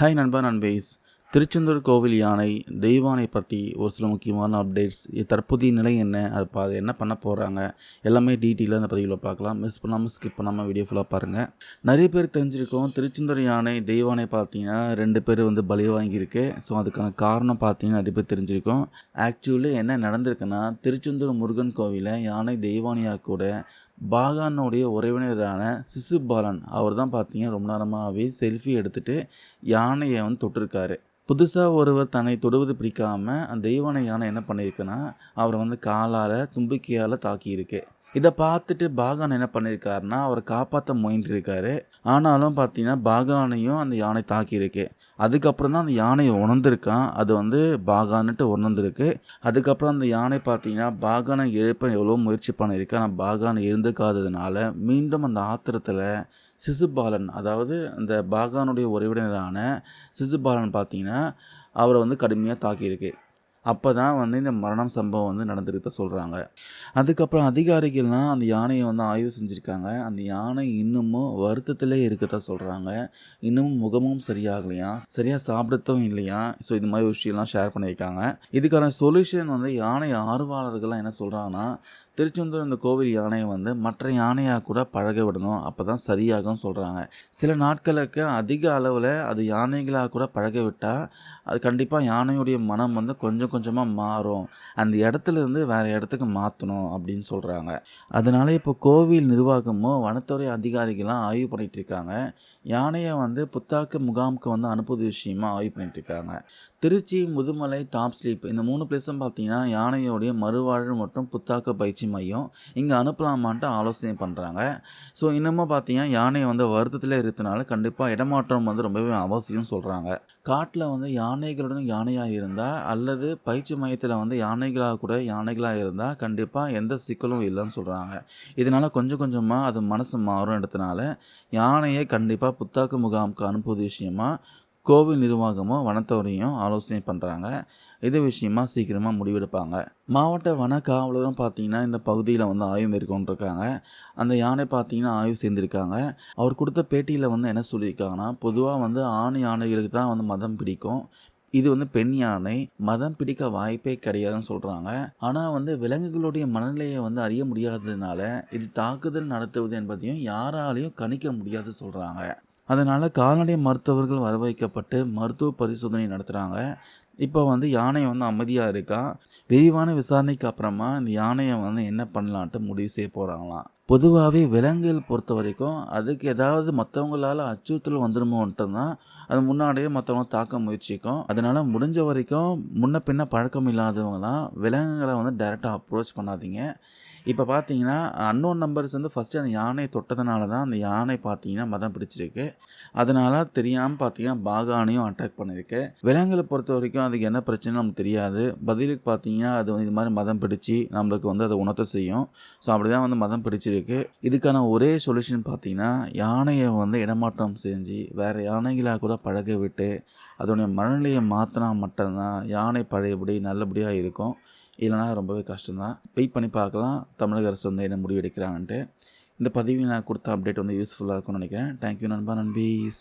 Hi நண்பா நண்பேஸ் திருச்செந்தூர் கோவில் யானை தெய்வானை பற்றி ஒரு சில முக்கியமான அப்டேட்ஸ் தற்போதைய நிலை என்ன? அது பா அது என்ன பண்ண போகிறாங்க எல்லாமே டீட்டெயிலாக அந்த பதிவில் பார்க்கலாம். மிஸ் பண்ணாமல் ஸ்கிப் பண்ணாமல் வீடியோ ஃபுல்லாக பாருங்கள் நிறைய பேர் தெரிஞ்சிருக்கோம். திருச்செந்தூர் யானை தெய்வானை பார்த்தீங்கன்னா ரெண்டு பேர் வந்து பலி வாங்கியிருக்கு. ஸோ அதுக்கான காரணம் பார்த்தீங்கன்னா நிறைய பேர் தெரிஞ்சிருக்கோம். ஆக்சுவலி என்ன நடந்திருக்குன்னா திருச்செந்தூர் முருகன் கோவிலில் யானை தெய்வானியாக கூட பாகானுடைய உறவினரான சிசுபாலன் அவர் தான் பார்த்தீங்கன்னா ரொம்ப நேரமாகவே செல்ஃபி எடுத்துகிட்டு யானையை வந்து தொட்டிருக்காரு. புதுசாக ஒருவர் தன்னை தொடுவது பிடிக்காமல் அந்த தெய்வான யானை என்ன பண்ணியிருக்குன்னா அவரை வந்து காலால் தும்பிக்கையால் தாக்கியிருக்கு. இதை பார்த்துட்டு பாகான் என்ன பண்ணியிருக்காருன்னா அவரை காப்பாற்ற முயன்றிருக்காரு. ஆனாலும் பார்த்தீங்கன்னா பாகானையும் அந்த யானை தாக்கியிருக்கு. அதுக்கப்புறம் தான் அந்த யானையை உணர்ந்திருக்கான். அது வந்து பாகான்ட்டு உணர்ந்திருக்கு. அதுக்கப்புறம் அந்த யானை பார்த்தீங்கன்னா பாகானை எழுப்ப எவ்வளோ முயற்சி பண்ணியிருக்கு. ஆனால் பாகானை எழுந்துக்காததுனால மீண்டும் அந்த ஆத்திரத்தில் சிசுபாலன் அதாவது அந்த பாகானுடைய உறவினரான சிசுபாலன் பார்த்தீங்கன்னா அவரை வந்து கடுமையாக தாக்கியிருக்கு. அப்போ தான் வந்து இந்த மரணம் சம்பவம் வந்து நடந்திருக்க சொல்கிறாங்க அதுக்கப்புறம் அதிகாரிகள்லாம் அந்த யானையை வந்து ஆய்வு செஞ்சுருக்காங்க. அந்த யானை இன்னமும் வருத்தத்திலே இருக்கத்தான் சொல்கிறாங்க இன்னமும் முகமும் சரியாகலையா? சரியாக சாப்பிடத்தும் இல்லையா? ஸோ இது மாதிரி விஷயம்லாம் ஷேர் பண்ணியிருக்காங்க. இதுக்கான சொல்யூஷன் வந்து யானை ஆர்வலர்கள்லாம் என்ன சொல்கிறாங்கன்னா திருச்செந்தூர் இந்த கோவில் யானையை வந்து மற்ற யானையாக கூட பழக விடணும். அப்போ தான் சரியாகும் சொல்கிறாங்க சில நாட்களுக்கு அதிக அளவில் அது யானைகளாக கூட பழக விட்டால் அது கண்டிப்பாக யானையுடைய மனம் வந்து கொஞ்சம் கொஞ்சமாக மாறும். அந்த இடத்துல இருந்து வேறு இடத்துக்கு மாற்றணும் அப்படின்னு சொல்கிறாங்க அதனால் இப்போ கோவில் நிர்வாகமும் வனத்துறை அதிகாரிகளாக ஆய்வு பண்ணிகிட்டு இருக்காங்க. யானையை வந்து புத்தாக்கு முகாமுக்கு வந்து அனுப்புவது விஷயமா ஆய்வு பண்ணிகிட்டு இருக்காங்க. திருச்சி முதுமலை டாப் ஸ்லீப் இந்த மூணு பிளேஸும் பார்த்தீங்கன்னா யானையோடைய மறுவாழ்வு மற்றும் புத்தாக்க பயிற்சி மையம் இங்கே அனுப்பலாமான்ட்டு ஆலோசனை பண்ணுறாங்க ஸோ இன்னமும் பார்த்தீங்கன்னா யானையை வந்து வருத்தத்தில் இருக்கிறதுனால கண்டிப்பாக இடமாற்றம் வந்து ரொம்பவே அவசியம் சொல்கிறாங்க காட்டில் வந்து யானைகளுடன் யானையாக இருந்தால் அல்லது பயிற்சி மையத்தில் வந்து யானைகளாக கூட யானைகளாக இருந்தால் கண்டிப்பாக எந்த சிக்கலும் இல்லைன்னு சொல்கிறாங்க இதனால் கொஞ்சம் கொஞ்சமாக அது மனசு மாறும் இடத்துனால யானையை கண்டிப்பாக புத்தாக்கு முகாமுக்கு அனுப்புவது விஷயமா கோவில் நிர்வாகமும் வனத்துறையும் ஆலோசனை பண்ணுறாங்க இது விஷயமா சீக்கிரமாக முடிவெடுப்பாங்க. மாவட்ட வன காவலரும் பார்த்தீங்கன்னா இந்த பகுதியில் வந்து ஆய்வு மேற்கொண்டிருக்காங்க. அந்த யானை பார்த்தீங்கன்னா ஆய்வு செய்திருக்காங்க. அவர் கொடுத்த பேட்டியில் வந்து என்ன சொல்லியிருக்காங்கன்னா பொதுவாக வந்து ஆண் யானைகளுக்கு தான் வந்து மதம் பிடிக்கும். இது வந்து பெண் யானை மதம் பிடிக்க வாய்ப்பே கிடையாதுன்னு சொல்கிறாங்க ஆனால் வந்து விலங்குகளுடைய மனநிலையை வந்து அறிய முடியாததுனால இது தாக்குதல் நடத்துவது என்பதையும் யாராலையும் கணிக்க முடியாது சொல்கிறாங்க அதனால் கால்நடை மருத்துவர்கள் வரவைக்கப்பட்டு மருத்துவ பரிசோதனை நடத்துகிறாங்க இப்போ வந்து யானை வந்து அமைதியாக இருக்கா? விரிவான விசாரணைக்கு அப்புறமா இந்த யானையை வந்து என்ன பண்ணலான்ட்டு முடிவு செய்ய போகிறாங்களாம் பொதுவாகவே விலங்குகள் பொறுத்த வரைக்கும் அதுக்கு ஏதாவது மற்றவங்களால் அச்சுறுத்தல் வந்துடுமோன்ட்டு தான் அது முன்னாடியே மற்றவங்க தாக்க முயற்சிக்கும். அதனால் முடிஞ்ச வரைக்கும் முன்ன பின்ன பழக்கம் இல்லாதவங்களாம் விலங்குகளை வந்து டைரெக்டாக அப்ரோச் பண்ணாதீங்க. இப்போ பார்த்தீங்கன்னா அன்னோன் நம்பர்ஸ் வந்து ஃபஸ்ட்டு அந்த யானையை தொட்டதுனால தான் அந்த யானை பார்த்தீங்கன்னா மதம் பிடிச்சிருக்கு. அதனால் தெரியாமல் பார்த்தீங்கன்னா பாகானையும் அட்டாக் பண்ணியிருக்கு விலங்குகளை பொறுத்த வரைக்கும் அதுக்கு என்ன பிரச்சனை நமக்கு தெரியாது. பதிலுக்கு பார்த்தீங்கன்னா அது வந்து இது மாதிரி மதம் பிடிச்சி நம்மளுக்கு வந்து அதை உணர்த்த செய்யும். ஸோ அப்படி தான் வந்து மதம் பிடிச்சிருக்கு. இதுக்கான ஒரே சொல்யூஷன் பார்த்தீங்கன்னா யானையை வந்து இடமாற்றம் செஞ்சு வேறு யானைகளாக கூட பழக விட்டு அதோடைய மனநிலையை மாற்றினா மட்டும்தான் யானை பழையபடி நல்லபடியாக இருக்கும். இல்லைனா ரொம்பவே கஷ்டம்தான். வெயிட் பண்ணி பார்க்கலாம். தமிழக அரசு வந்து என்ன முடிவு எடுக்கிறாங்கன்ட்டு. இந்த பதிவு நான் கொடுத்த அப்டேட் வந்து யூஸ்ஃபுல்லாக இருக்கும்னு நினைக்கிறேன். தேங்க்யூ நண்பா. நண்பீஸ்.